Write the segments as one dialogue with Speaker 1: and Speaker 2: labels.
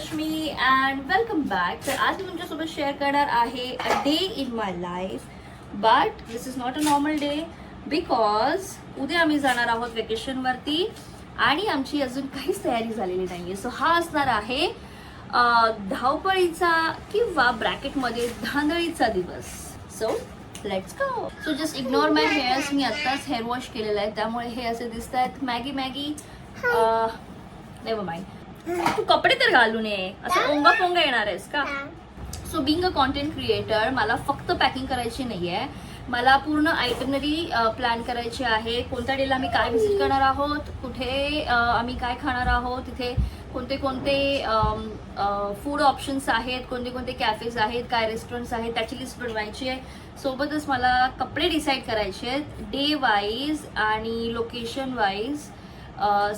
Speaker 1: Rashmi and welcome back तर आज मी तुमच्यासोबत शेअर करणार आहे a day in my life but this is not a normal day because उद्या आम्ही जाणार आहोत वेकेशनवरती आणि आमची अजून काहीच तयारी झालेली नाही आहे सो हा असणार आहे धावपळीचा किंवा ब्रॅकेटमध्ये धांदळीचा दिवस. So let's go so just ignore my hairs मी आत्ताच हेअर वॉश केलेला आहे. त्यामुळे हे असे दिसत आहेत मॅगी मॅगी नेव्हर माइंड तू कपडे तर घालून ये. असं ओंगा पोंगा येणार आहेस का? So being a content creator मला फक्त पॅकिंग करायची नाही आहे मला पूर्ण आयटनरी प्लॅन करायची आहे. कोणत्या डेला आम्ही काय व्हिजिट करणार आहोत? कुठे आम्ही काय खाणार आहोत? तिथे कोणते कोणते फूड ऑप्शन्स आहेत? कोणते कोणते कॅफेज आहेत? काय रेस्टॉरंट्स आहेत? त्याची लिस्ट बनवायची आहे. सोबतच मला कपडे डिसाईड करायचे आहेत. डे वाईज आणि लोकेशन वाईज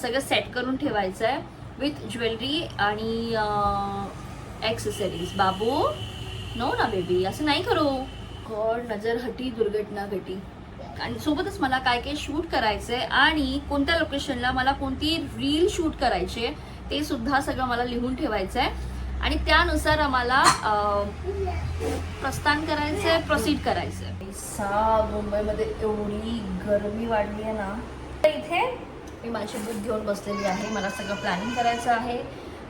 Speaker 1: सगळं सेट करून ठेवायचं आहे विथ ज्वेलरी आणि ॲक्सेसरीज बाबू नो ना बेबी असं नाही करू. गॉड नजर हटी दुर्घटना घटी. आणि सोबतच मला काय काय शूट करायचंय आणि कोणत्या लोकेशनला मला कोणती रील शूट करायची आहे ते सुद्धा सगळं मला लिहून ठेवायचं आहे आणि त्यानुसार आम्हाला प्रस्थान करायचंय प्रोसीड करायचंय. सा मुंबईमध्ये एवढी गरमी वाढली आहे ना. इथे मी माझी बुक घेऊन बसलेली आहे. मला सगळं प्लॅनिंग करायचं आहे.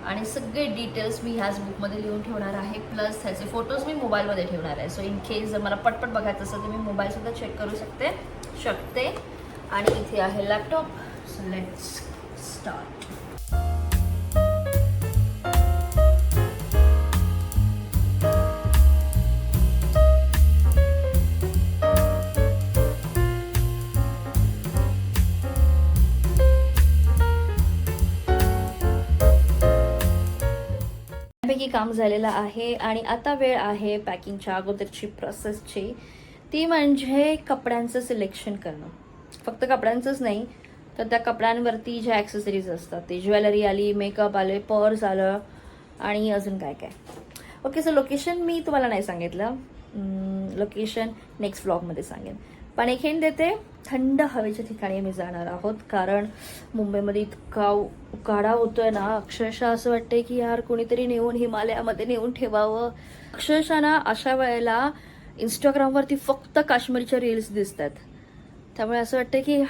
Speaker 1: आणि सगळे डिटेल्स मी ह्याच बुकमध्ये लिहून ठेवणार आहे. प्लस ह्याचे फोटोज मी मोबाईलमध्ये ठेवणार आहे. सो इन केस जर मला पटपट बघायचं असेल तर मी मोबाईलसुद्धा चेक करू शकते शकते. आणि इथे आहे लॅपटॉप सो लेट्स स्टार्ट बऱ्यापैकी काम झालेलं आहे आणि आता वेळ आहे पॅकिंगच्या अगोदरची प्रोसेसची ती म्हणजे कपड्यांचं सिलेक्शन करणं. फक्त कपड्यांचंच नाही तर त्या कपड्यांवरती ज्या ॲक्सेसरीज असतात ते ज्वेलरी आली मेकअप आले पर्स आलं आणि अजून काय काय. ओके सो लोकेशन मी तुम्हाला नाही सांगितलं. लोकेशन नेक्स्ट व्लॉगमध्ये सांगेन. पण एक हिंड देते थंड हवेच्या ठिकाणी मी जाणार आहोत. कारण मुंबईमध्ये इतका उकाडा होतोय ना अक्षरशः असं वाटतंय की यार कोणीतरी नेऊन हिमालयामध्ये नेऊन ठेवावं. अक्षरशः ना अशा वेळेला इंस्टाग्रामवरती फक्त काश्मीरच्या रील्स दिसतात त्यामुळे असं वाटतं की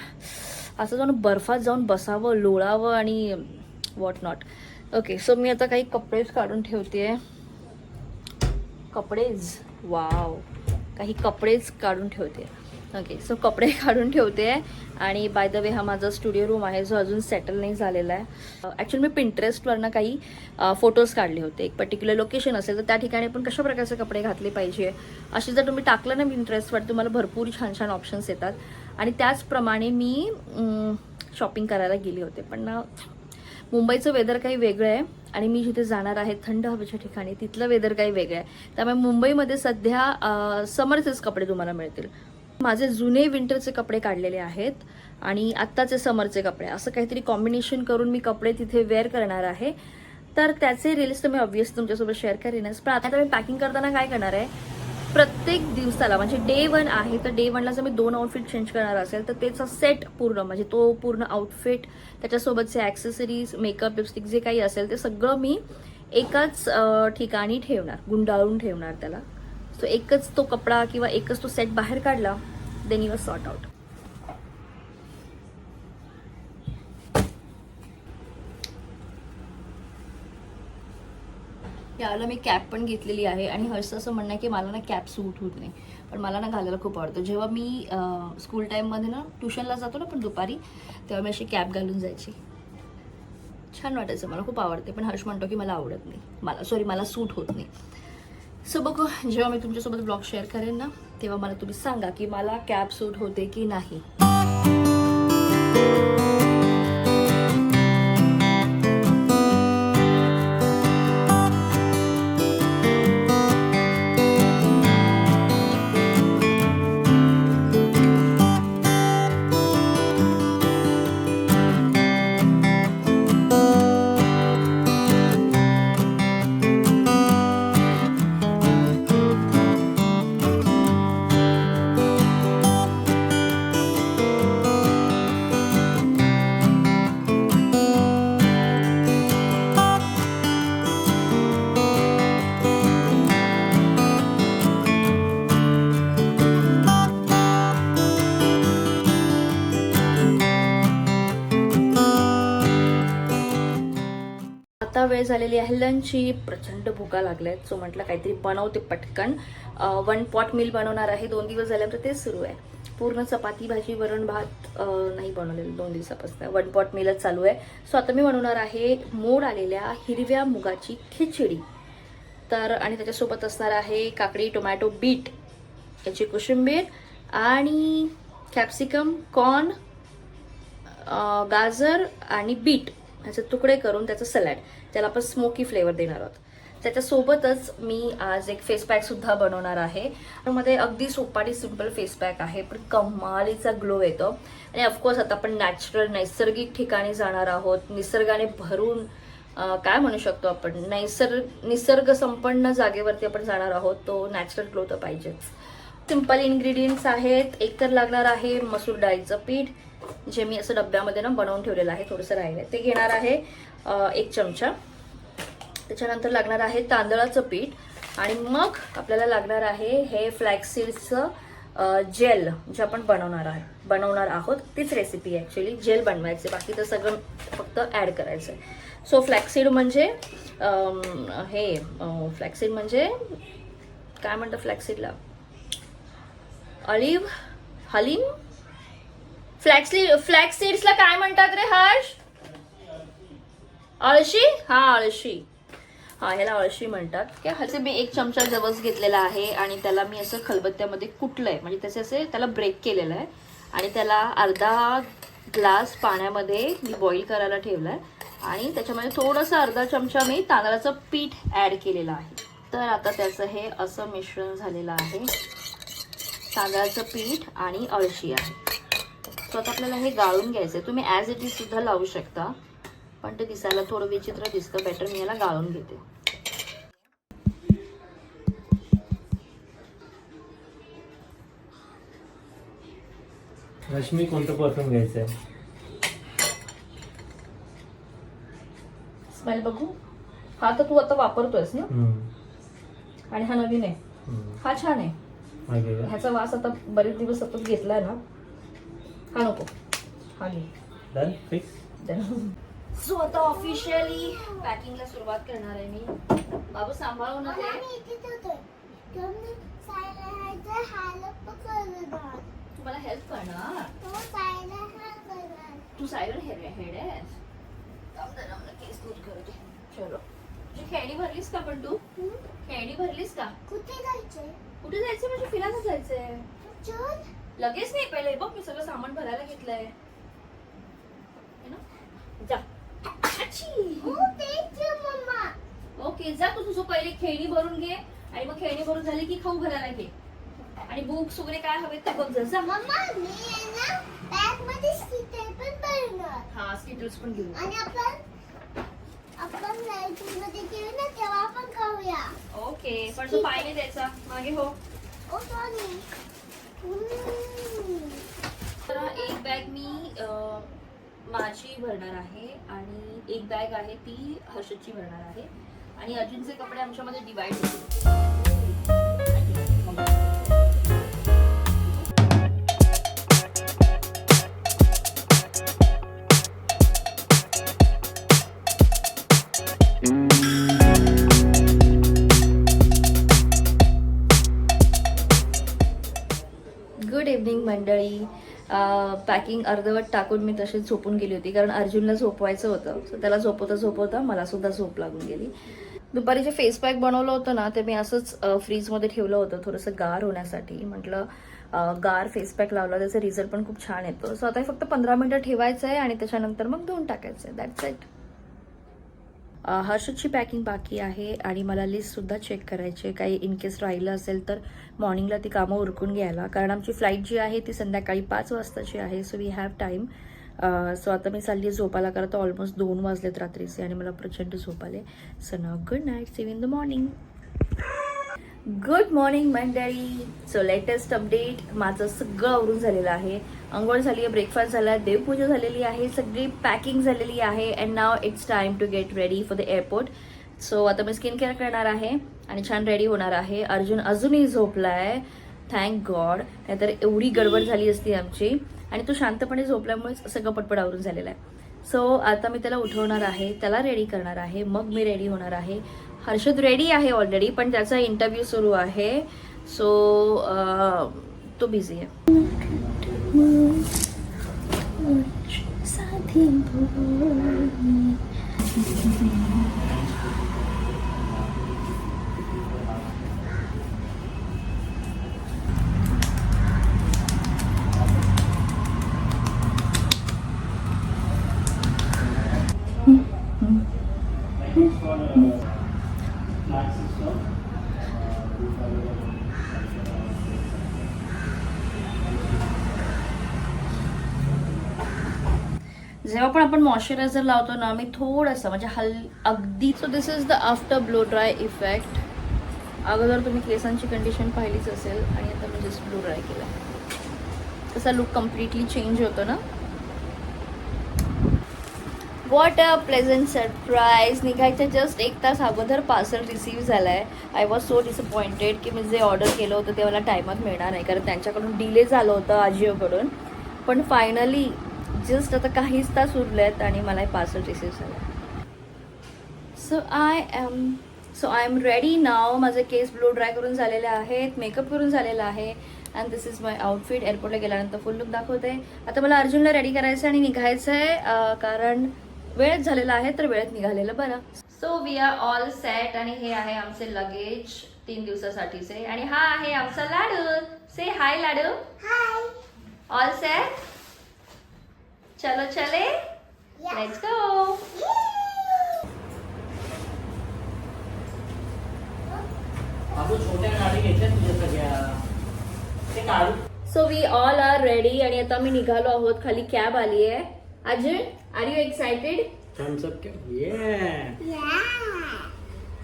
Speaker 1: असं जाऊन बर्फात जाऊन बसावं लोळावं आणि वॉट नॉट ओके सो मी आता काही कपडेच काढून ठेवते कपडेच वाव काही कपडेच काढून ठेवते ओके सो कपडे काढून ठेवते आणि बाय द वे हा माझा स्टुडिओ रूम आहे जो अजून सेटल नाही झालेला आहे. Uh, ॲक्च्युली मी पिंटरेस्टवरनं काही uh, फोटोज काढले होते. एक पर्टिक्युलर लोकेशन असेल तर त्या ठिकाणी पण कशा प्रकारचे कपडे घातले पाहिजे? असे जर तुम्ही टाकलं ना पिंटरेस्टवर तुम्हाला भरपूर छान छान ऑप्शन्स येतात. आणि त्याचप्रमाणे मी mm, शॉपिंग करायला गेले होते. पण uh, मुंबईचं वेदर काही वेगळं आहे. आणि मी जिथे जाणार आहे थंड हवेच्या ठिकाणी तिथलं वेदर काही वेगळं आहे. त्यामुळे मुंबईमध्ये सध्या समरचेच कपडे तुम्हाला मिळतील. माझे जुने विंटरचे कपडे काढलेले आहेत आणि आत्ताचे समरचे कपडे. असं काहीतरी कॉम्बिनेशन करून मी कपडे तिथे वेअर करणार आहे. तर त्याचे रील्स तर मी ऑब्वियस तुमच्यासोबत शेअर करेनच पण आता मी पॅकिंग करताना काय करणार आहे? प्रत्येक दिवसाला म्हणजे डे वन आहे तर डे वनला जर मी दोन आउटफिट चेंज करणार असेल तर त्याचा सेट पूर्ण म्हणजे तो पूर्ण आउटफिट त्याच्यासोबतचे ॲक्सेसरीज मेकअप लिपस्टिक जे काही असेल ते सगळं मी एकाच ठिकाणी ठेवणार गुंडाळून ठेवणार त्याला. सो एकच तो कपडा किंवा एकच तो सेट बाहेर काढला देन are सॉर्ट out. यावेळेला मी कॅप पण घेतलेली आहे आणि हर्षचं असं म्हणणं आहे की मला ना कॅप सूट होत नाही. पण मला ना घालायला खूप आवडतं. जेव्हा मी स्कूल टाईममध्ये ना ट्युशनला जातो ना पण दुपारी तेव्हा मी अशी कॅप घालून जायची. छान वाटायचं मला खूप आवडते. पण हर्ष म्हणतो की मला आवडत नाही. मला सॉरी मला सूट होत नाही. सो बघू जेव्हा मी तुमच्यासोबत ब्लॉग शेअर करेन ना तेव्हा मला तुम्ही सांगा की मला कॅब सूट होते की नाही. आता वेळ झालेली आहे लंचची प्रचंड भुका आहेत सो म्हटलं काहीतरी बनवते पटकन. वन पॉट मिल बनवणार आहे. दोन दिवस झाल्यानंतर तेच सुरू आहे. पूर्ण चपाती भाजी वरण भात नाही बनवलेलं दोन दिवसापासून. वन पॉट मिलच चालू आहे. सो आता मी बनवणार आहे मोड आलेल्या हिरव्या मुगाची खिचडी. तर आणि त्याच्यासोबत असणार आहे काकडी टोमॅटो बीट याची कोशिंबीर आणि कॅप्सिकम कॉर्न गाजर आणि बीट ह्याचे तुकडे करून त्याचं सलॅड त्याला आपण स्मोकी फ्लेवर देणार आहोत. त्याच्यासोबतच मी आज एक फेस पॅक सुद्धा बनवणार आहे. त्यामध्ये अगदी सोपा आणि सिंपल फेस पॅक आहे पण कमालीचा ग्लो येतो. आणि ऑफकोर्स आता आपण नॅचरल नैसर्गिक ठिकाणी जाणार आहोत. निसर्गाने भरून काय म्हणू शकतो आपण? नैसर्ग निसर्ग संपन्न जागेवरती आपण जाणार आहोत. तो नॅचरल ग्लो तर पाहिजेच. सिंपल इन्ग्रेडियंट्स आहेत. एक तर लागणार आहे मसूर डाळीचं पीठ जे मी असं डब्यामध्ये ना बनवून ठेवलेलं आहे थोडंसं राहिलं ते घेणार आहे एक चमचा. त्याच्यानंतर लागणार आहे तांदळाचं पीठ. आणि मग आपल्याला लागणार आहे हे फ्लॅक्सीडचं जेल जे आपण बनवणार आहे बनवणार आहोत. तीच रेसिपी आहे ॲक्च्युली जेल बनवायचे बाकी तर सगळं फक्त ॲड करायचं आहे सो फ्लॅक्सीड म्हणजे हे फ्लॅक्सीड म्हणजे काय म्हणतं फ्लॅक्सीडला ऑलिव्ह हलीम फ्लॅक्सी फ्लॅक्स सीड्सला काय म्हणतात रे हर्ष? अळशी? हा अळशी. हा ह्याला अळशी म्हणतात. काय ह्याचे मी एक चमचा जवस घेतलेला आहे आणि त्याला मी असं खलबत्त्यामध्ये कुटलंय. म्हणजे त्याचे असे त्याला ब्रेक केलेलं आहे. आणि त्याला अर्धा ग्लास पाण्यामध्ये मी बॉईल करायला ठेवलाय. आणि त्याच्यामध्ये थोडंसं अर्धा चमचा मी तांदळाचं पीठ ॲड केलेलं आहे. तर आता त्याचं हे असं मिश्रण झालेलं आहे. तांदळाचं पीठ आणि अळशी आहे. सो आता आपल्याला हे गाळून घ्यायचं आहे तुम्ही ॲज इट इज सुद्धा लावू शकता. पण ते दिसायला थोडं विचित्र दिसतं. बेटर मी याला गाळून घेते.
Speaker 2: रश्मी कोणतं परफ्यूम घ्यायचं आहे
Speaker 1: स्मेल बघू. हा तर तू आता वापरतोयस ना? आणि हा नवीन आहे. हा छान आहे. ह्याचा वास आता बरेच दिवस सतत घेतलाय ना? हा नको हा
Speaker 2: डन फिक्स
Speaker 1: सो आता ऑफिशियली पॅकिंगला सुरुवात करणार आहे मी बाबू सांभाळून. तुम्हाला हेल्प करणार
Speaker 3: तो
Speaker 1: सायलेंट हेड हेड आहेस केस दूर करू दे चलो तुझी खेळणी भरलीस का पण तू
Speaker 3: हं?
Speaker 1: खेळणी भरलीस का
Speaker 3: कुठे जायचंय
Speaker 1: कुठे जायचं म्हणजे फिरायला जायचंय
Speaker 3: चल
Speaker 1: लगेच नाही पहिले बघ मी सगळं सामान भरायला घेतलंय? जा. ओके जा तू तुझं पहिले खेळणी भरून घे. आणि मग खेळणी भरून झाली की खाऊ भरायला घे. आणि बुक्स वगैरे काय हवे ते बघ जा जा.
Speaker 3: मम्मा मी आहे ना बॅगमध्ये स्टिकर पण भरणार.
Speaker 1: हा स्किटल्स पण घेऊ
Speaker 3: आणि आपण आपण मध्ये गेलो ना तेव्हा आपण खाऊया.
Speaker 1: ओके पण तू पाय नाही द्यायचा. मागे हो.
Speaker 3: ओ सॉरी
Speaker 1: तर एक बॅग मी माझी भरणार आहे आणि एक बॅग आहे ती हर्षदची भरणार आहे. आणि अर्जुनचे कपडे आमच्यामध्ये डिवाइड गुड मंडळी पॅकिंग अर्धवट टाकून मी तशीच झोपून गेली होती. कारण अर्जुनला झोपवायचं होतं. सो त्याला झोपवता झोपवता मला सुद्धा झोप लागून गेली. दुपारी जे फेस पॅक बनवलं होतं ना ते मी असंच फ्रीजमध्ये ठेवलं होतं थोडंसं गार होण्यासाठी. म्हटलं गार फेस पॅक लावला त्याचा रिझल्ट पण खूप छान येतो. सो आता हे फक्त पंधरा मिनटं ठेवायचं आहे आणि त्याच्यानंतर मग धुवून टाकायचं आहे दॅट्स इट हर्षदची पॅकिंग बाकी आहे आणि मला लिस्टसुद्धा चेक करायची आहे. काही इनकेस राहिलं असेल तर मॉर्निंगला ती कामं उरकून घ्यायला. कारण आमची फ्लाईट जी आहे ती संध्याकाळी पाच वाजताची आहे. So we have time so आता मी चालली झोपायला. करत ऑलमोस्ट दोन वाजलेत रात्रीचे आणि मला प्रचंड झोप आले so now good night see in the morning good morning मंडळी सो लेटेस्ट अपडेट माझं सगळं आवरून झालेलं आहे. अंघोळ झाली आहे ब्रेकफास्ट झाला आहे देवपूजा झालेली आहे सगळी पॅकिंग झालेली आहे. And now it's time to get ready for the airport so आता मी स्किन केअर करणार आहे आणि छान रेडी होणार आहे. अर्जुन अजूनही झोपला आहे थँक गॉड नाहीतर एवढी गडबड झाली असती आमची. आणि तो शांतपणे झोपल्यामुळेच सगळं पटपट आवरून झालेलं आहे. सो आता मी त्याला उठवणार आहे. त्याला रेडी करणार आहे. मग मी रेडी होणार आहे. हर्षद रेडी आहे ऑलरेडी पण त्याचा इंटरव्ह्यू सुरू आहे. सो तो बिझी आहे. जेव्हा पण आपण मॉइश्चरायझर लावतो ना मी थोडंसं म्हणजे हल अगदी so this is the after blow dry effect अगोदर तुम्ही केसांची कंडिशन पाहिलीच असेल आणि आता मी जस्ट ब्लो ड्राय केला तसा लुक कम्प्लिटली चेंज होतो ना? वॉट अ प्लेझंट सरप्राईज निघायच्या जस्ट एक तास अगोदर पार्सल रिसीव्ह झालं आहे आय वॉज सो डिसअपॉइंटेड की मी जे ऑर्डर केलं होतं ते मला टायमात मिळणार नाही कारण त्यांच्याकडून डिले झालं होतं आजिओकडून पण फायनली जस्ट आता काहीच तास उरले आहेत आणि मला पार्सल रिसीव्ह झालं. So I am so I am ready now माझे केस ब्लो ड्राय करून झालेले आहेत मेकअप करून झालेला आहे. And this is my outfit एअरपोर्टला गेल्यानंतर फुल लुक दाखवते. आता मला अर्जुनला रेडी करायचं आहे आणि निघायचं आहे कारण वेळेत झालेला आहे तर वेळेत निघालेलं बरं. So we are all set आणि हे आहे आमचे लगेज तीन दिवसासाठीचे. आणि हा आहे आमचा लाडू. से हाय लाडू.
Speaker 3: हाय
Speaker 1: ऑल सेट चलो चले। Let's go so we all are ready आणि आता मी निघालो आहोत. खाली कॅब आली आहे Arjun are you excited
Speaker 2: thumbs up yay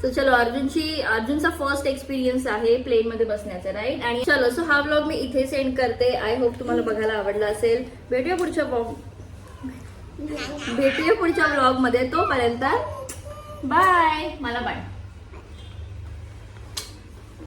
Speaker 1: so चलो अर्जुनची अर्जुनचा फर्स्ट एक्सपिरियन्स आहे प्लेन मध्ये बसण्याचा राईट आणि चलो सो हा व्लॉग मी इथे सेंड करते. आय होप तुम्हाला बघायला आवडला असेल. भेटूया पुढच्या भेटूया पुढच्या ब्लॉगमध्ये. तोपर्यंत बाय मला बाय